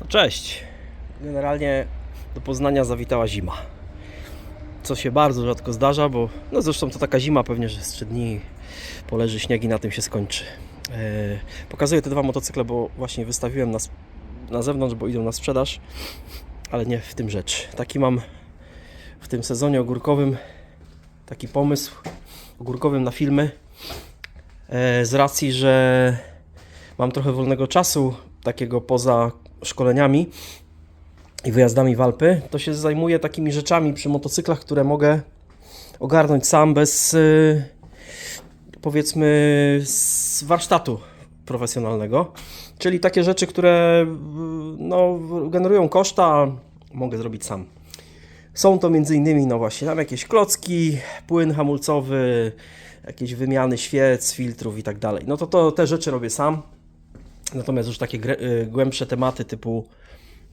No cześć. Generalnie do Poznania zawitała zima. Co się bardzo rzadko zdarza, bo no zresztą to taka zima pewnie, że z 3 dni poleży śnieg i na tym się skończy. E, pokazuję te dwa motocykle, bo właśnie wystawiłem na, na zewnątrz, bo idą na sprzedaż, ale nie w tym rzecz. Taki mam w tym sezonie ogórkowym taki pomysł ogórkowym na filmy e, z racji, że mam trochę wolnego czasu, takiego poza szkoleniami i wyjazdami w Alpy, to się zajmuję takimi rzeczami przy motocyklach, które mogę ogarnąć sam bez y, powiedzmy z warsztatu profesjonalnego. Czyli takie rzeczy, które y, no, generują koszta, mogę zrobić sam. Są to m.in. no właśnie tam jakieś klocki, płyn hamulcowy, jakieś wymiany świec, filtrów i tak dalej. No to, to te rzeczy robię sam. Natomiast już takie y, głębsze tematy typu,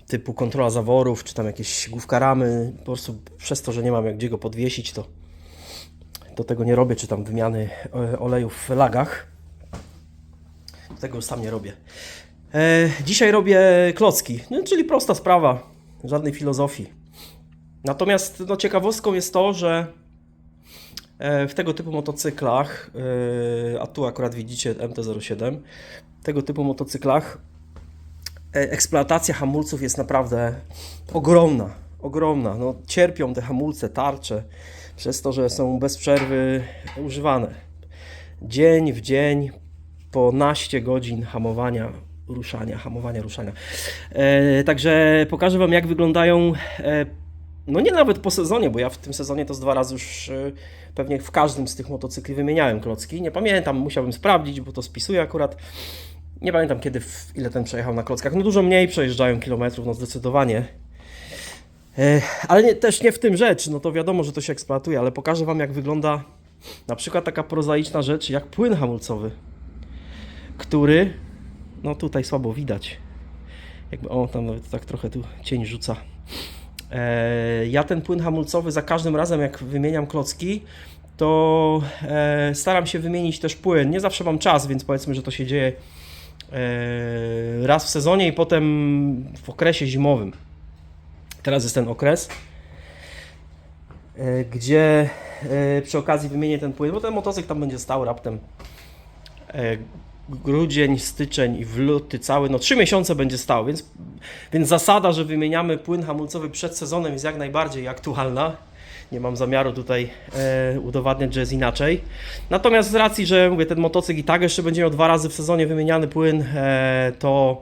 typu kontrola zaworów, czy tam jakieś główka ramy, po prostu przez to, że nie mam jak gdzie go podwiesić, to, to tego nie robię, czy tam wymiany e, olejów w lagach. Tego już sam nie robię. E, dzisiaj robię klocki, no, czyli prosta sprawa, żadnej filozofii. Natomiast no, ciekawostką jest to, że w tego typu motocyklach, e, a tu akurat widzicie MT-07, tego typu motocyklach e, eksploatacja hamulców jest naprawdę ogromna. Ogromna. No, cierpią te hamulce, tarcze przez to, że są bez przerwy używane. Dzień w dzień, po naście godzin hamowania, ruszania, hamowania, ruszania. E, także pokażę Wam, jak wyglądają. No nie nawet po sezonie, bo ja w tym sezonie to z dwa razy już e, pewnie w każdym z tych motocykli wymieniałem klocki. Nie pamiętam, musiałbym sprawdzić, bo to spisuję akurat. Nie pamiętam kiedy, ile ten przejechał na klockach. No dużo mniej przejeżdżają kilometrów, no zdecydowanie. E, Ale nie, też nie w tym rzecz, no to wiadomo, że to się eksploatuje, ale pokażę Wam jak wygląda na przykład taka prozaiczna rzecz jak płyn hamulcowy, który, no tutaj słabo widać. Jakby, o, tam nawet tak trochę tu cień rzuca. E, Ja ten płyn hamulcowy za każdym razem jak wymieniam klocki, to e, staram się wymienić też płyn. Nie zawsze mam czas, więc powiedzmy, że to się dzieje e, raz w sezonie i potem w okresie zimowym. Teraz jest ten okres, gdzie przy okazji wymienię ten płyn, bo ten motocykl tam będzie stał raptem grudzień, styczeń i w luty cały, no trzy miesiące będzie stał, więc, więc zasada, że wymieniamy płyn hamulcowy przed sezonem jest jak najbardziej aktualna. Nie mam zamiaru tutaj e, udowadniać, że jest inaczej. Natomiast z racji, że mówię, ten motocykl i tak jeszcze będzie miał dwa razy w sezonie wymieniany płyn, e, to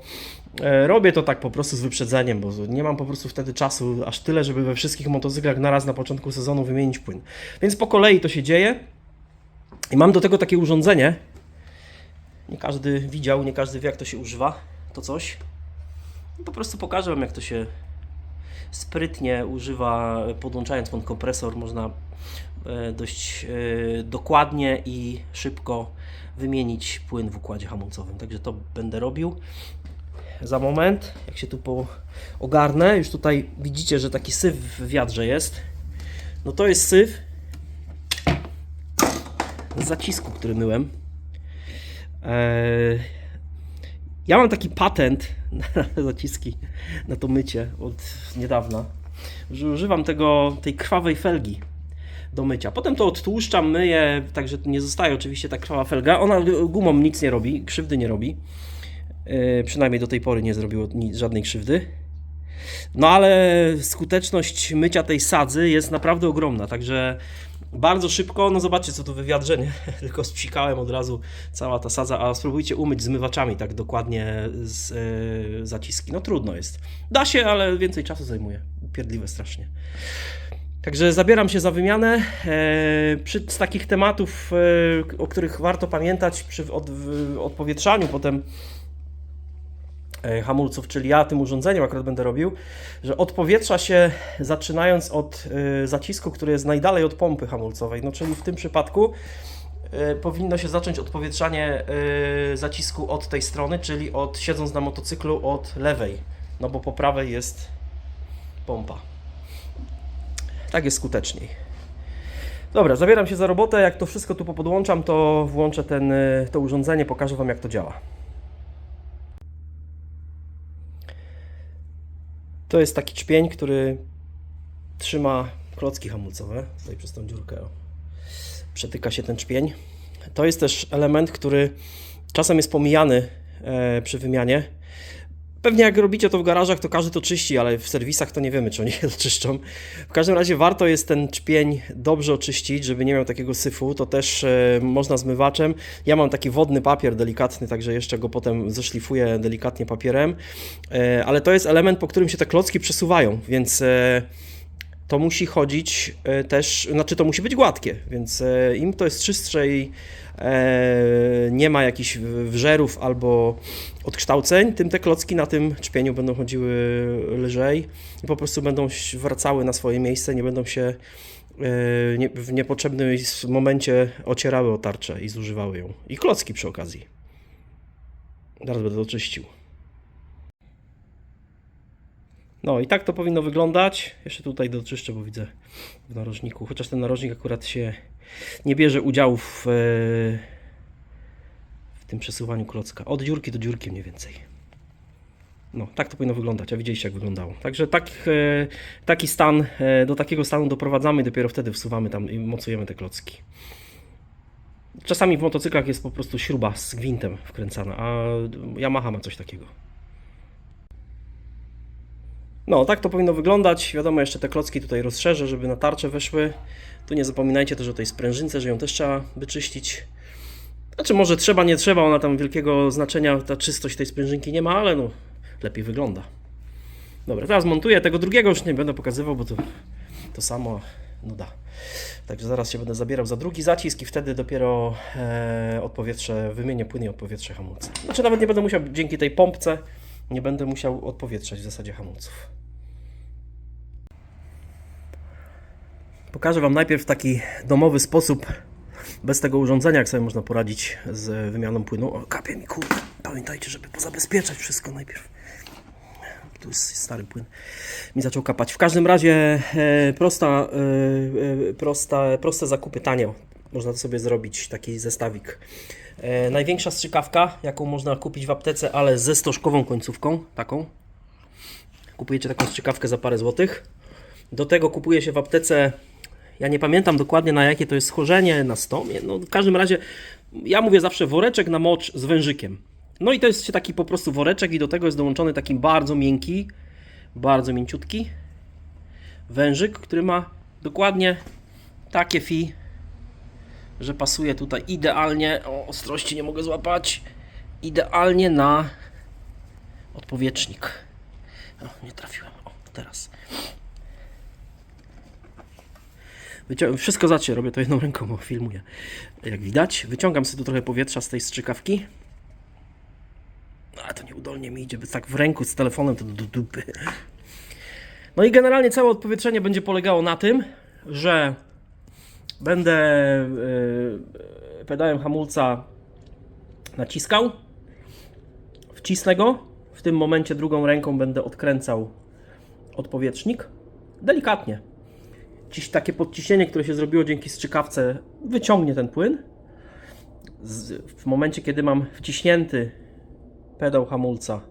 e, robię to tak po prostu z wyprzedzeniem, bo nie mam po prostu wtedy czasu aż tyle, żeby we wszystkich motocyklach naraz na początku sezonu wymienić płyn. Więc po kolei to się dzieje. I mam do tego takie urządzenie. Nie każdy widział, nie każdy wie, jak to się używa. To coś. Po prostu pokażę Wam, jak to się sprytnie używa, podłączając ten kompresor. Można e, dość e, dokładnie i szybko wymienić płyn w układzie hamulcowym. Także to będę robił. Za moment, jak się tu po ogarnę, już tutaj widzicie, że taki syf w wiadrze jest. No to jest syf z zacisku, który myłem. Eee, ja mam taki patent na zaciski, na to mycie od niedawna, że używam tego, tej krwawej felgi do mycia. Potem to odtłuszczam, myję, także nie zostaje oczywiście ta krwawa felga. Ona gumą nic nie robi, krzywdy nie robi. Eee, przynajmniej do tej pory nie zrobiło żadnej krzywdy. No ale skuteczność mycia tej sadzy jest naprawdę ogromna, także bardzo szybko, no zobaczcie co tu wywiadrze, nie? tylko spsikałem od razu cała ta sadza, a spróbujcie umyć zmywaczami tak dokładnie z e, zaciski. No trudno jest. Da się, ale więcej czasu zajmuje. Upierdliwe strasznie. Także zabieram się za wymianę. E, przy, z takich tematów, e, o których warto pamiętać przy od, odpowietrzaniu, potem hamulców, czyli ja tym urządzeniem akurat będę robił, że odpowietrza się zaczynając od e, zacisku, który jest najdalej od pompy hamulcowej. No czyli w tym przypadku e, powinno się zacząć odpowietrzanie e, zacisku od tej strony, czyli od siedząc na motocyklu od lewej, no bo po prawej jest pompa. Tak jest skuteczniej. Dobra, zabieram się za robotę. Jak to wszystko tu popodłączam, to włączę ten, e, to urządzenie, pokażę Wam jak to działa. To jest taki czpień, który trzyma klocki hamulcowe. Tutaj przez tą dziurkę przetyka się ten czpień. To jest też element, który czasem jest pomijany e, przy wymianie. Pewnie jak robicie to w garażach, to każdy to czyści, ale w serwisach to nie wiemy, czy oni to czyszczą. W każdym razie warto jest ten czpień dobrze oczyścić, żeby nie miał takiego syfu. To też e, można zmywaczem. Ja mam taki wodny papier delikatny, także jeszcze go potem zeszlifuję delikatnie papierem. E, ale to jest element, po którym się te klocki przesuwają, więc e, to musi chodzić e, też, znaczy to musi być gładkie, więc e, im to jest czystsze i e, nie ma jakichś wżerów albo odkształceń, tym te klocki na tym czpieniu będą chodziły lżej i po prostu będą wracały na swoje miejsce, nie będą się w niepotrzebnym momencie ocierały o tarczę i zużywały ją. I klocki przy okazji. Zaraz będę to No i tak to powinno wyglądać. Jeszcze tutaj doczyszczę, bo widzę w narożniku. Chociaż ten narożnik akurat się nie bierze udziału w, w tym przesuwaniu klocka. Od dziurki do dziurki mniej więcej. No, tak to powinno wyglądać, a widzieliście jak wyglądało. Także tak, taki stan, e, do takiego stanu doprowadzamy i dopiero wtedy wsuwamy tam i mocujemy te klocki. Czasami w motocyklach jest po prostu śruba z gwintem wkręcana, a Yamaha ma coś takiego. No, tak to powinno wyglądać. Wiadomo, jeszcze te klocki tutaj rozszerzę, żeby na tarczę weszły. Tu nie zapominajcie też o tej sprężynce, że ją też trzeba wyczyścić. Znaczy, może trzeba, nie trzeba, ona tam wielkiego znaczenia, ta czystość tej sprężynki nie ma, ale no, lepiej wygląda. Dobra, teraz montuję tego drugiego, już nie będę pokazywał, bo to, to samo nuda. Także zaraz się będę zabierał za drugi zacisk i wtedy dopiero e, odpowietrze, wymienię płyn i odpowietrze hamulca. Znaczy nawet nie będę musiał, dzięki tej pompce, nie będę musiał odpowietrzać w zasadzie hamulców. Pokażę Wam najpierw taki domowy sposób, bez tego urządzenia, jak sobie można poradzić z wymianą płynu. O, kapie mi kurde. Pamiętajcie, żeby pozabezpieczać wszystko najpierw. Tu jest stary płyn. Mi zaczął kapać. W każdym razie e, prosta, e, e, prosta, proste zakupy tanio. Można to sobie zrobić, taki zestawik. E, największa strzykawka, jaką można kupić w aptece, ale ze stożkową końcówką, taką. Kupujecie taką strzykawkę za parę złotych. Do tego kupuje się w aptece, ja nie pamiętam dokładnie na jakie to jest schorzenie, na stomie. No w każdym razie, ja mówię zawsze woreczek na mocz z wężykiem. No i to jest taki po prostu woreczek i do tego jest dołączony taki bardzo miękki, bardzo mięciutki wężyk, który ma dokładnie takie fi, że pasuje tutaj idealnie, o ostrości nie mogę złapać, idealnie na odpowietrznik. O, nie trafiłem, o teraz. Wycią- wszystko zacznie, robię to jedną ręką, bo filmuję. Jak widać, wyciągam sobie tu trochę powietrza z tej strzykawki. No, Ale to nieudolnie mi idzie, by tak w ręku z telefonem to do dupy. No i generalnie całe odpowietrzenie będzie polegało na tym, że będę yy, pedałem hamulca naciskał, wcisnę go, w tym momencie drugą ręką będę odkręcał odpowietrznik, delikatnie. Dziś takie podciśnienie, które się zrobiło dzięki strzykawce, wyciągnie ten płyn. Z, w momencie, kiedy mam wciśnięty pedał hamulca,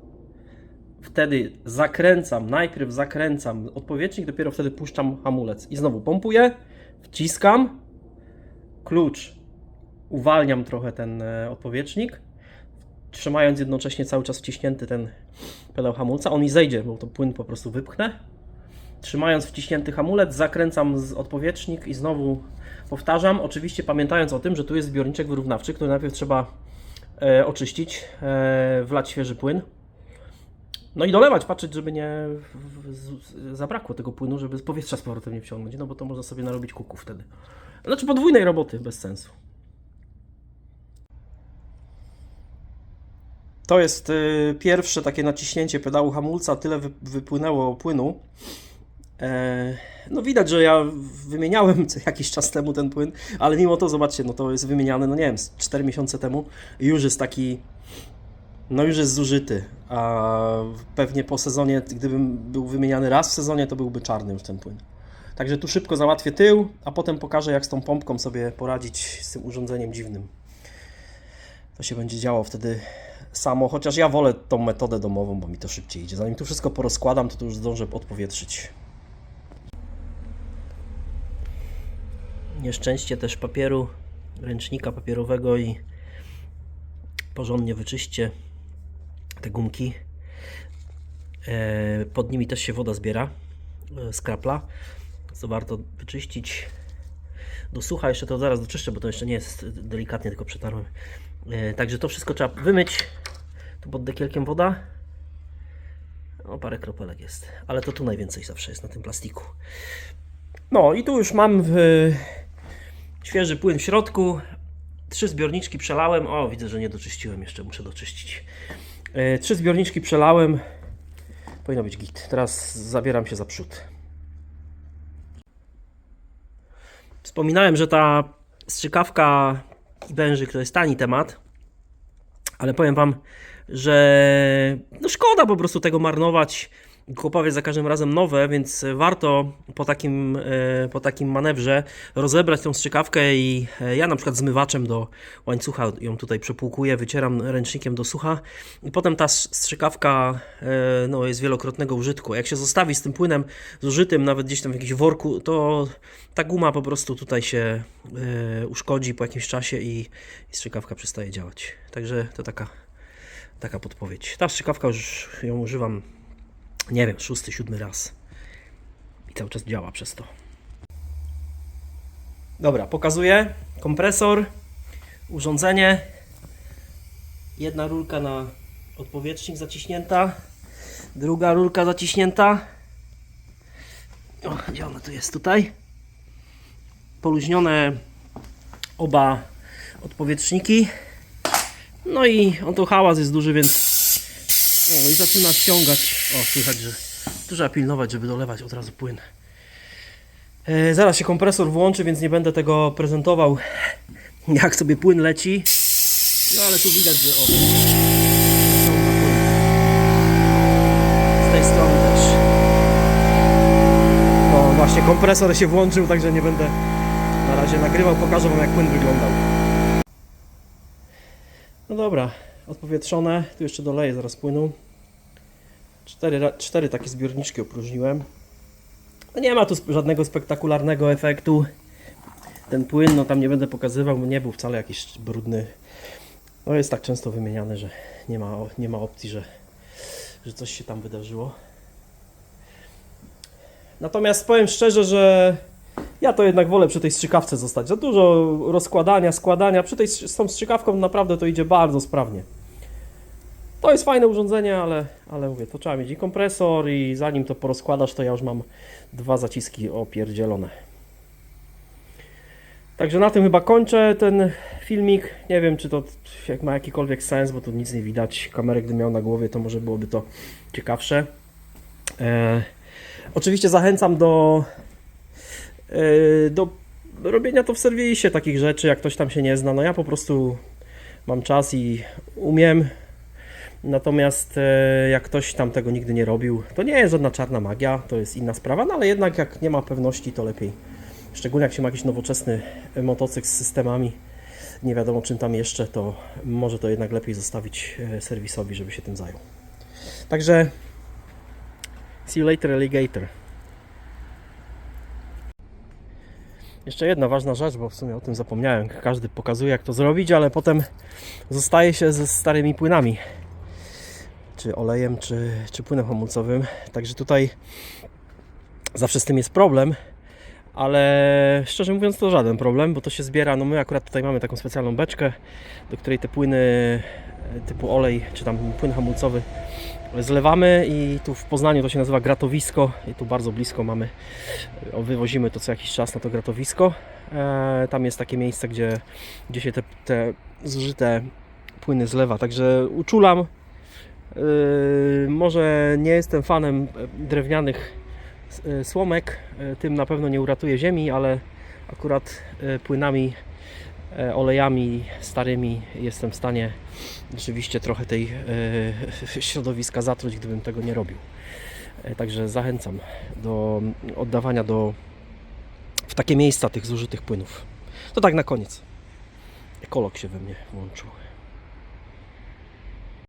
wtedy zakręcam, najpierw zakręcam odpowietrznik, dopiero wtedy puszczam hamulec. I znowu pompuję, wciskam, klucz, uwalniam trochę ten e, odpowietrznik, trzymając jednocześnie cały czas wciśnięty ten pedał hamulca. On mi zejdzie, bo to płyn po prostu wypchnę. Trzymając wciśnięty hamulec, zakręcam z odpowietrznik i znowu powtarzam. Oczywiście pamiętając o tym, że tu jest zbiorniczek wyrównawczy, który najpierw trzeba e, oczyścić, e, wlać świeży płyn. No i dolewać, patrzeć, żeby nie zabrakło tego płynu, żeby z powietrza z powrotem nie wciągnąć, no bo to można sobie narobić kuku wtedy. Znaczy podwójnej roboty, bez sensu. To jest y, pierwsze takie naciśnięcie pedału hamulca, tyle wy, wypłynęło płynu. E, no widać, że ja wymieniałem jakiś czas temu ten płyn, ale mimo to zobaczcie, no to jest wymieniane, no nie wiem, z 4 miesiące temu już jest taki, no już jest zużyty, a pewnie po sezonie, gdybym był wymieniany raz w sezonie, to byłby czarny już ten płyn. Także tu szybko załatwię tył, a potem pokażę jak z tą pompką sobie poradzić z tym urządzeniem dziwnym. to się będzie działo wtedy samo, chociaż ja wolę tą metodę domową, bo mi to szybciej idzie. Zanim tu wszystko porozkładam, to tu już zdążę odpowietrzyć. Nieszczęście też papieru, ręcznika papierowego i porządnie wyczyście te gumki. E, Pod nimi też się woda zbiera e, z krapla, co warto wyczyścić. Do sucha jeszcze to zaraz doczyszczę, bo to jeszcze nie jest delikatnie, tylko przetarłem. E, Także to wszystko trzeba wymyć. Tu pod dekielkiem woda. O, parę kropelek jest, ale to tu najwięcej zawsze jest na tym plastiku. No i tu już mam w, świeży płyn w środku. Trzy zbiorniczki przelałem. O, widzę, że nie doczyściłem jeszcze, muszę doczyścić. E, Trzy zbiorniczki przelałem. Powinno być git. Teraz zabieram się za przód. Wspominałem, że ta strzykawka i wężyk to jest tani temat, ale powiem Wam, że no szkoda po prostu tego marnować kupować za każdym razem nowe, więc warto po takim, e, po takim manewrze rozebrać tą strzykawkę i e, ja na przykład zmywaczem do łańcucha ją tutaj przepłukuję, wycieram ręcznikiem do sucha i potem ta strzykawka e, no, jest wielokrotnego użytku. Jak się zostawi z tym płynem zużytym, nawet gdzieś tam w jakimś worku, to ta guma po prostu tutaj się uszkodzi po jakimś czasie i, i strzykawka przestaje działać. Także to taka, taka podpowiedź. Ta strzykawka już ją używam, nie wiem, szósty, siódmy raz i cały czas działa przez to. Dobra, pokazuję kompresor, urządzenie, jedna rurka na odpowietrznik zaciśnięta, druga rurka zaciśnięta. O, gdzie ona tu jest? Tutaj. Poluźnione oba odpowietrzniki. No i on to hałas jest duży, więc i zaczyna ściągać. O, słychać, że trzeba pilnować, żeby dolewać od razu płyn. E, zaraz się kompresor włączy, więc nie będę tego prezentował, jak sobie płyn leci. No ale tu widać, że o. Z tej strony też. No właśnie, kompresor się włączył, także nie będę na razie nagrywał. Pokażę Wam, jak płyn wyglądał. No dobra, odpowietrzone. Tu jeszcze doleję zaraz płynu. Cztery, cztery takie zbiorniczki opróżniłem. No nie ma tu żadnego spektakularnego efektu. Ten płyn, no tam nie będę pokazywał, nie był wcale jakiś brudny. No jest tak często wymieniany, że nie ma, nie ma opcji, że, że coś się tam wydarzyło. Natomiast powiem szczerze, że ja to jednak wolę przy tej strzykawce zostać. Za dużo rozkładania, składania. Przy tej, z tą strzykawką naprawdę to idzie bardzo sprawnie. To jest fajne urządzenie, ale, ale mówię, to trzeba mieć i kompresor i zanim to porozkładasz, to ja już mam dwa zaciski opierdzielone. Także na tym chyba kończę ten filmik. Nie wiem, czy to jak ma jakikolwiek sens, bo tu nic nie widać. Kamerę gdy miał na głowie, to może byłoby to ciekawsze. E, oczywiście zachęcam do e, do robienia to w serwisie takich rzeczy, jak ktoś tam się nie zna. No ja po prostu mam czas i umiem. Natomiast e, jak ktoś tam tego nigdy nie robił, to nie jest żadna czarna magia, to jest inna sprawa, no ale jednak jak nie ma pewności, to lepiej. Szczególnie jak się ma jakiś nowoczesny e, motocykl z systemami, nie wiadomo czym tam jeszcze, to może to jednak lepiej zostawić e, serwisowi, żeby się tym zajął. Także see you later alligator. Jeszcze jedna ważna rzecz, bo w sumie o tym zapomniałem. Każdy pokazuje, jak to zrobić, ale potem zostaje się ze starymi płynami. Czy olejem, czy, czy płynem hamulcowym. Także tutaj zawsze z tym jest problem, ale szczerze mówiąc to żaden problem, bo to się zbiera. No my akurat tutaj mamy taką specjalną beczkę, do której te płyny e, typu olej, czy tam płyn hamulcowy zlewamy i tu w Poznaniu to się nazywa gratowisko i tu bardzo blisko mamy, o, wywozimy to co jakiś czas na to gratowisko. E, tam jest takie miejsce, gdzie, gdzie się te, te zużyte płyny zlewa, także uczulam. E, może nie jestem fanem e, drewnianych e, słomek, e, tym na pewno nie uratuje ziemi, ale akurat płynami, olejami starymi jestem w stanie rzeczywiście trochę tej środowiska zatruć, gdybym tego nie robił. Także zachęcam do oddawania do, w takie miejsca tych zużytych płynów. To tak na koniec. Ekolog się we mnie włączył.